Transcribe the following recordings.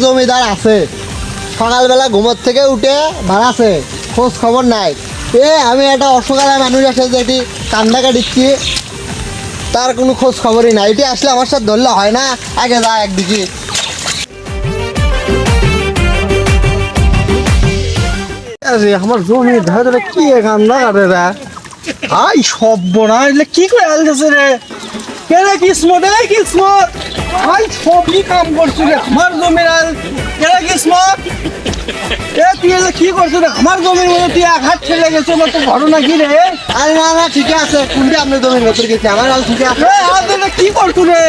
জমিদার আছে। সকালবেলা ঘুমোর থেকে উঠে ভাড়াছে খোঁজ খবর নাই। এ, আমি একটা অসহায় মানুষ আছে যেটি কান্দা দিচ্ছি। তার কোনো খোঁজ খবরই নাই। এটি আসলে আমার সাথে ধরলে হয় না? আগে যা একদিকে। আমার জমি ধরে কি কান্দা কাটে রে? আই সব না এলে কি করে আলতেছে রে? কে রে কিসমত রে কিসমত আই সবই কাম করছি রে আমার জমির আল কে রে কিসমত এ তুই কি করছিস রে? আমার জমির মধ্যে তুই এক হাত ঠেলে গেছে আমার তো ঘটনা কি রে? আরে না না ঠিক আছে কোনটি জমির ভেতর গেছে আমার আল ঠিক আছে। কি করছু রে?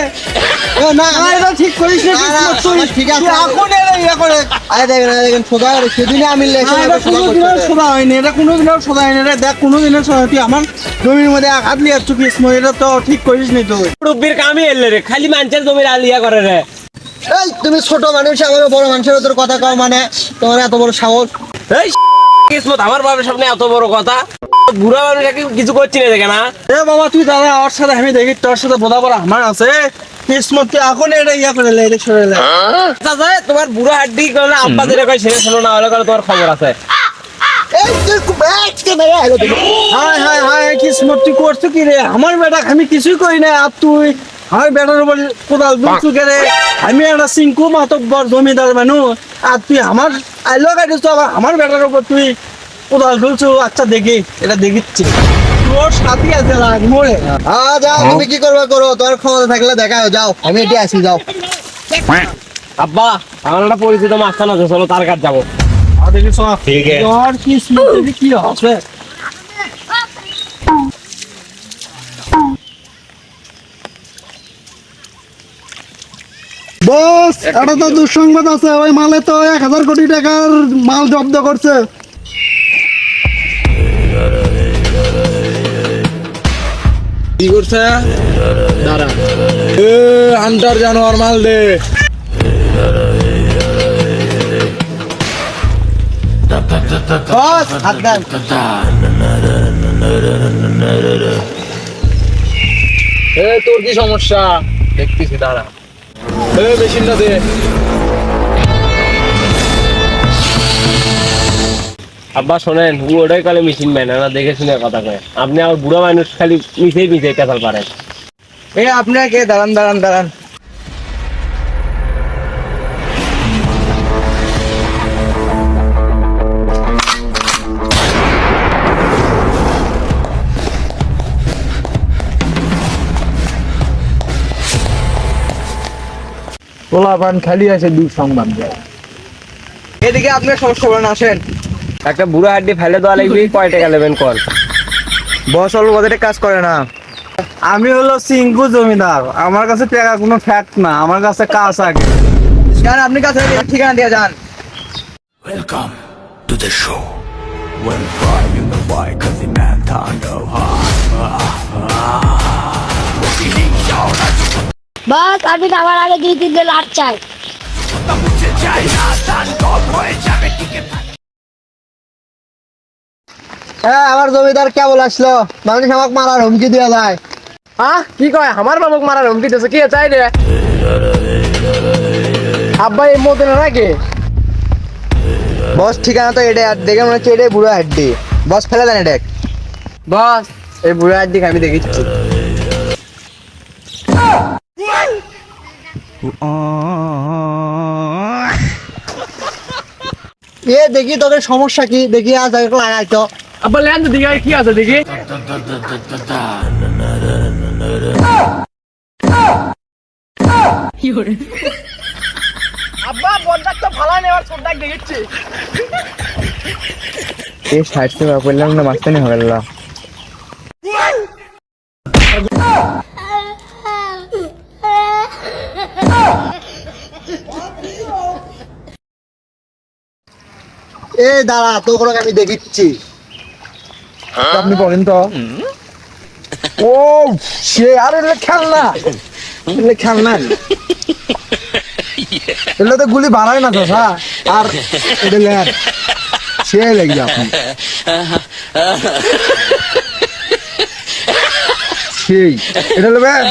ও না না এটা ঠিক করিস না তুই ঠিক আছে। এখন ইয়ে করে। আরে দেখেন আরে দেখেন সোজা করে সেদিনে আমি লেখে না, এটা কোনোদিনও সোজা হয়নি এটা কোনোদিনও সোজা হয়নি রে দেখ কোনোদিনও সোজা তুই আমার জমির মধ্যে এক হাত লিয়ে চুকিস এটা তো ঠিক করিস নি তুই। মুরব্বির কামই এলে রে খালি মানুষের জমির আলিয়া করে রে। এই তুমি ছোট মানুষ আমাকে বড় মানুষের ভিতর কথা কও মানে তোমার এত বড় সাহস। এই কিসমত আমার বাবার সামনে এত বড় কথা। বুড়া মানুষ কিছু করছি না দেখে না? এ বাবা তুই দাদা ওর সাথে আমি দেখি তোর সাথে বোধা পড়া আমার আছে। কিসমত তুই এখন এটা ইয়া করে লে এটা সরে লে। চাচা তোমার বুড়া হাড্ডি করলে আব্বা যেটা কয় সেটা শোনো না হলে করে তোমার খবর আছে। এই তুই খুব একটু মেরে হায় হায় হায় কিসমত তুই করছ কি রে? আমার বেটা আমি কিছুই করি না আর তুই আমার বেটার উপর কোদাল দুলছু কে রে। আমি একটা সিংকু মাতব্বর জমিদার মানুষ। আর তুই আমার আইলো গাড়িছ আবার আমার বেটার উপর তুই কোদাল দুলছু আচ্ছা দেখি এটা দেখিচ্ছি। তোর সাথী আছে রাগ মোড়ে আ যাও তুমি কি করবে করো? তোমার ক্ষমতা থাকলে দেখাও যাও। আমি এটি আসি যাও। আব্বা আমার একটা পরিচিত মাস্টার আছে চলো তার কাছে যাব। দেখি সব ঠিক আছে। তোর কিসমত কি হবে বস এটা তো দুঃসংবাদ আছে ওই মালে তো এক হাজার কোটি টাকার মাল জব্দ করছে। কি করছে? দাঁড়া। এ হান্টার জানোয়ার মাল দে। তোর কি সমস্যা? দেখতেছি দাঁড়া। মেশিনটা দে আব্বা শোনেন ও ওটাই কালে মেশিন ম্যান না দেখে শুনে কথা কয়। আপনি আর বুড়া মানুষ খালি মিশেই মিশে কেসাল পারেন। এ আপনাকে দাঁড়ান দাঁড়ান দাঁড়ান। পোলাপান খালি আছে দেয়। এদিকে আপনার সমস্যা বলেন আসেন। একটা বুড়া হাড্ডি ফেলে দেওয়া লাগবে কয় টাকা নেবেন কল বস অল্প বাজেটে কাজ করে না। আমি হলো সিংকু জমিদার আমার কাছে টাকা কোনো ফ্যাক্ট না আমার কাছে কাজ আগে। কেন আপনি কাছে ঠিকানা দিয়ে যান. When flying the bike of the man Tando বাস আমি নামার আগে দুই তিনটে লাট চাই। হ্যাঁ আমার জমিদার কেবল আসলো। মানুষ আমাকে মারার হুমকি দেওয়া যায় আহ কি কয়? আমার বাবুক মারার হুমকি দিতেছে কি চাই রে? আব্বা এই মতো না নাকি? বস ঠিকানা তো এটা আর দেখে মনে হচ্ছে এটাই বুড়ো হাড্ডি। বস ফেলে দেন এটা বস এই বুড়ার দিকে আমি দেখেছি। এ দেখি তোদের সমস্যা কি? দেখি আজ আগে লাগাই তো আব্বা লেন তো দিকে কি আছে দেখি। আব্বা বন্ধাক তো ভালো নেওয়ার ছোটটাক দেখেছি এই সাইড থেকে বললাম না মাঝখানে হবে না এ, দাঁড়া তোকে আমি দেখিচ্ছি। আপনি বলেন তো। ও, সে, আর এলে খেলনা। এলে খেলনা। এলে তো গুলি বাড়ায় না তো আর এটা লেন, সে লেগে আপনি সেই এটা লেন।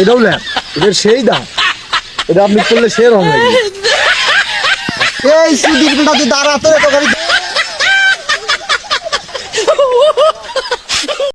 এটাও লেন এটার সেই দাম। এটা আপনি করলে সেরকম এই সুদীপ বেটা তুই দাঁড়া